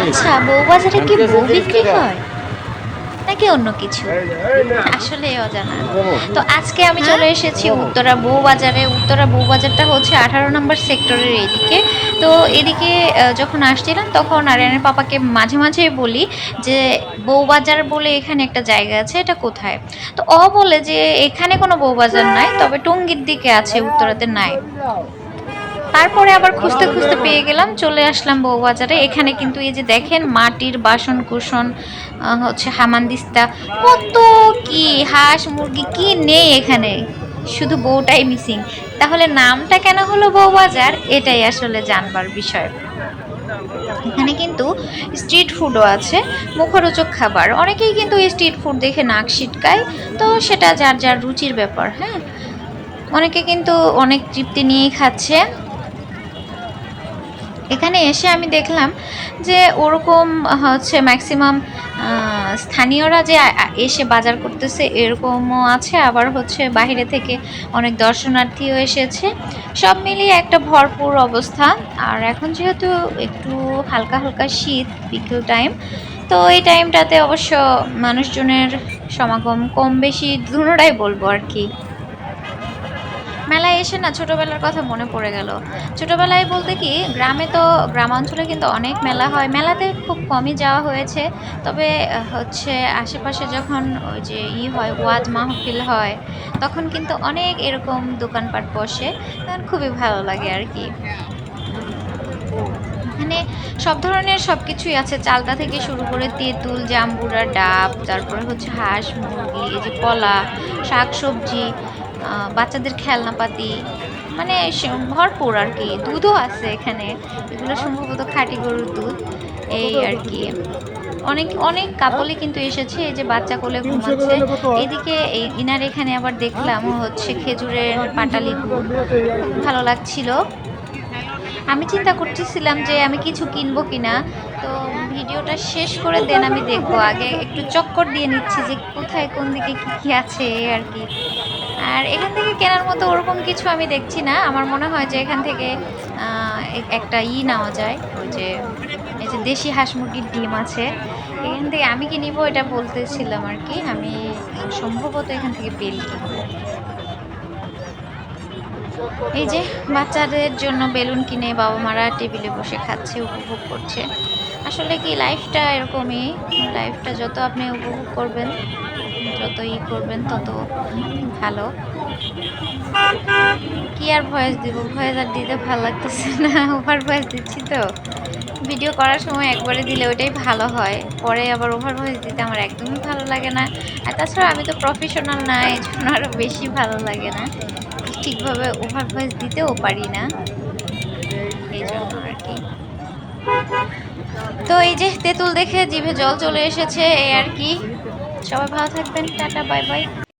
আচ্ছা বউবাজারে কি বউ বিক্রি হয়? নাকি অন্য কিছু? আসলে অজানা। তো আজকে আমি চলে এসেছি উত্তরা বউবাজারে। উত্তরা বউবাজারটা হচ্ছে আঠারো নম্বর সেক্টরের এদিকে। তো এদিকে যখন আসছিলাম তখন আরিয়ানের পাপাকে মাঝে মাঝে বলি যে বউবাজার বলে এখানে একটা জায়গা আছে এটা কোথায়? তো অ বলে যে এখানে কোনো বউবাজার নাই তবে টঙ্গির দিকে আছে উত্তরাতে নাই। তারপরে আবার খুঁজতে খুঁজতে পেয়ে গেলাম, চলে আসলাম বউবাজারে। এখানে কিন্তু এই যে দেখেন, মাটির বাসন কুসন হচ্ছে হামানদিস্তা কত কি হাঁস মুরগি, কি নেই এখানে? শুধু বউটাই মিসিং তাহলে নামটা কেন হলো বউবাজার? এটাই আসলে জানবার বিষয়। এখানে কিন্তু স্ট্রিট ফুডও আছে, মুখরোচক খাবার। অনেকেই কিন্তু এই স্ট্রিট ফুড দেখে নাক সিটকায়, তো সেটা যার যার রুচির ব্যাপার হ্যাঁ? অনেকে কিন্তু অনেক তৃপ্তি নিয়েই খাচ্ছে। এখানে এসে আমি দেখলাম যে ওরকম, হচ্ছে ম্যাক্সিমাম স্থানীয়রা যে এসে বাজার করতেছে এরকমও আছে। আবার হচ্ছে বাইরে থেকে অনেক দর্শনার্থীও এসেছে। সব মিলিয়ে একটা ভরপুর অবস্থা। আর এখন যেহেতু একটু হালকা হালকা শীত, বিকেল টাইম তো এই টাইমটাতে অবশ্য মানুষজনের সমাগম কম বেশি দুটোটাই বলব আর কি। মেলায় এসে না ছোটবেলার কথা মনে পড়ে গেল। ছোটবেলায় বলতে কি, গ্রামে তো, গ্রামাঞ্চলে কিন্তু অনেক মেলা হয়। মেলাতে খুব কমই যাওয়া হয়েছে। তবে হচ্ছে আশেপাশে যখন ওই যে ই হয় ওয়াজ মাহফিল হয়, তখন কিন্তু অনেক এরকম দোকানপাট বসে। তখন খুবই ভালো লাগে আর কি। এখানে সব ধরনের সব কিছুই আছে। চালতা থেকে শুরু করে তেঁতুল, জাম্বুরা, ডাব, তারপরে হচ্ছে হাঁস, মুরগি, এই যে কলা শাক সবজি বাচ্চাদের খেলনাপাতি মানে ভরপুর আর কি দুধও আছে এখানে। এগুলো সম্ভবত খাঁটি গরুর দুধ। এই আর কি। অনেক অনেক কাপলে কিন্তু এসেছে এই যে বাচ্চা কোলে ঘুমাচ্ছে। এদিকে এই ইনার এখানে আবার দেখলাম হচ্ছে খেজুরের পাটালি গুড় খুব ভালো লাগছিল। আমি চিন্তা করতেছিলাম যে আমি কিছু কিনবো কিনা। তো ভিডিওটা শেষ করে দেন আমি দেখব। আগে একটু চক্কর দিয়ে নিচ্ছি যে কোথায় কোন দিকে কী কী আছে আর কি। আর এখান থেকে কেনার মতো ওরকম কিছু আমি দেখছি না। আমার মনে হয় যে এখান থেকে একটা ই নেওয়া যায়। ওই যে, এই যে দেশি হাঁস মুরগির ডিম আছে। এখান থেকে আমি কি নিব এটা বলতেছিলাম আর কি। আমি সম্ভবত এখান থেকে বেল কিনবো। এই যে বাচ্চাদের জন্য বেলুন কিনে বাবা মারা টেবিলে বসে খাচ্ছে, উপভোগ করছে। আসলে কি লাইফটা এরকমই। লাইফটা যত আপনি উপভোগ করবেন যত ই করবেন তত ভালো। কি আর ভয়েস দিব? ভয়েস আর দিতে ভালো লাগতেছে না। ওভার ভয়েস দিচ্ছি তো। ভিডিও করার সময় একবারে দিলে ওইটাই ভালো হয়। পরে আবার ওভার ভয়েস দিতে আমার একদমই ভালো লাগে না। আর তাছাড়া আমি তো প্রফেশনাল না এই জন্য আরও বেশি ভালো লাগে না। ঠিকভাবে ওভার ভয়েস দিতেও পারি না। এই জন্য আর কি। তো এই যে তেঁতুল দেখে জিভে জল চলে এসেছে, এই আর কি। সবাই ভালো থাকবেন টাটা বাই বাই।